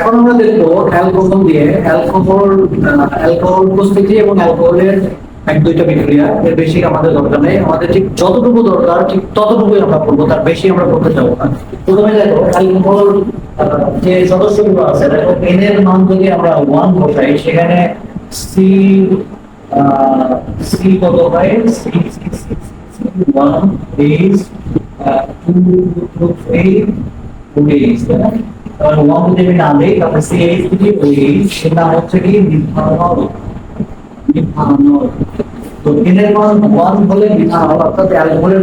এখন আমরা দেখব অ্যালকোহল দিয়ে অ্যালকোহল অ্যালকোহল উপস্থিতি এবং অ্যালকোহলের এক, দুইটা বিক্রিয়া এর বেশি আমাদের দরকার নেই। আমাদের ঠিক যতটুকু দরকার, ঠিক ততটুকুই আমরা করব তার বেশি আমরা করতে যাব না। প্রথমে দেখো অ্যালকোহল যে সদস্যগুলো আছে, দেখো এন মান যদি আমরা ওয়ান বসাই, সেখানে সি সি কত হয়? C one H two two three wedge তাই নাম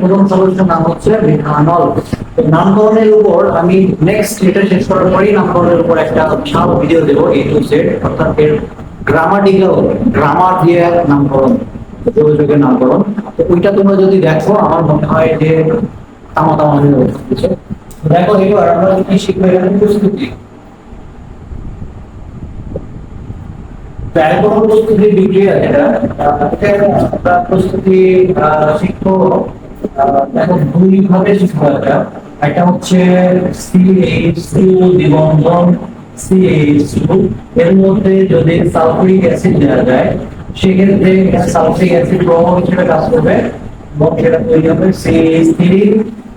প্রথম নামকরণের উপর আমি নেক্সট এটা শেষ করার পরেই নামকরণের উপর একটা ভিডিও দেবো এ টু অর্থাৎ এর গ্রামাটিক্যাল গ্রামার দিয়ে নামকরণ, যোগাযোগের নামকরণ। তো ওইটা তোমরা যদি দেখো, আমার মনে হয় যে তামা তামা হয়ে দেখো এবার আমরা কি শিখব, এখানে প্রস্তুতি। এর মধ্যে যদি সালফিক অ্যাসিড দেওয়া যায়, সেক্ষেত্রে সালফিক অ্যাসিড প্রভাব হিসেবে কাজ করবে। এবং সেটা তৈরি হবে সিএইচ থ্রি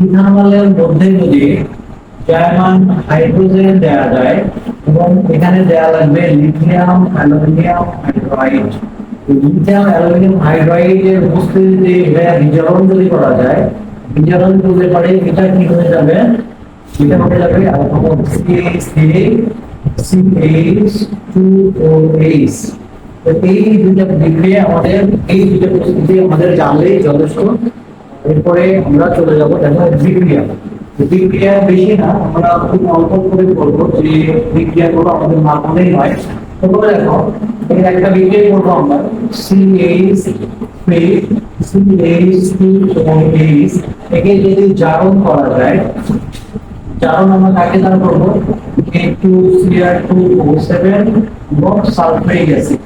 ইথানলের মধ্যে যদি জার্মান হাইড্রোজেন দেওয়া যায় এবং এখানে দেওয়া লাগবে lithium, aluminium hydride lithium, aluminium হাইড্রাইডের উপস্থিতিতে এটা বিজারণ যদি করা যায়, বিজারণ এটা কি হয়ে যাবে? এটা হয়ে যাবে অ্যালকোহল CH3 CH2OH তো এই দুইটা বিক্রিয়া আমাদের, এই দুইটা প্রস্তুতি আমাদের জানলেই যথেষ্ট। এরপরে আমরা চলে যাব দেখো বিক্রিয়া বিক্রিয়া বেশি না, আমরা খুব অল্প করে বলব যে বিক্রিয়াগুলো আমাদের মাধ্যমেই হয়। তারপরে দেখো এর একটা বিক্রিয়া করব আমরা। CH three CH two H একে যদি জারণ করা যায়, জারণ আমরা কাকে দ্বারা করব? K two CR two O seven এবং সালফারিক অ্যাসিড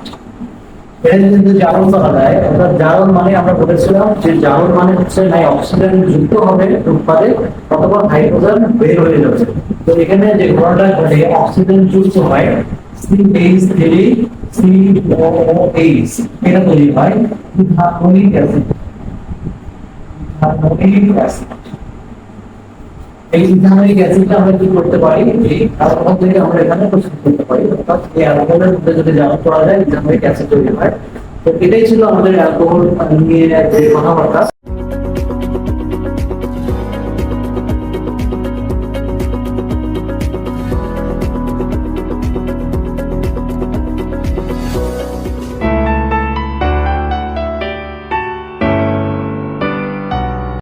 এটা যদি জারণ করা যায়, অর্থাৎ জারণ মানে আমরা বলেছিলাম যে জারণ মানে হচ্ছে নাই অক্সিজেন যুক্ত হবে উৎপাদে অথবা হাইড্রোজেন বের হয়ে যাবে। তো এখানে যে ঘটনাটা ঘটে, অক্সিজেন যুক্ত হয় CH3 COOH এটা তৈরি হয় ইথানোয়িক অ্যাসিড। Ethanoic acid. এই ইথানোয়িক অ্যাসিডটা আমরা কি করতে পারি? এই অ্যালকোহল থেকে আমরা এখানে প্রস্তুত করতে পারি। অর্থাৎ এই অ্যালকোহলের মধ্যে যদি জারণ করা যায় ইথানোয়িক অ্যাসিড তৈরি হয়। তো এটাই ছিল আমাদের অ্যালকোহল নিয়ে যে কথাবার্তা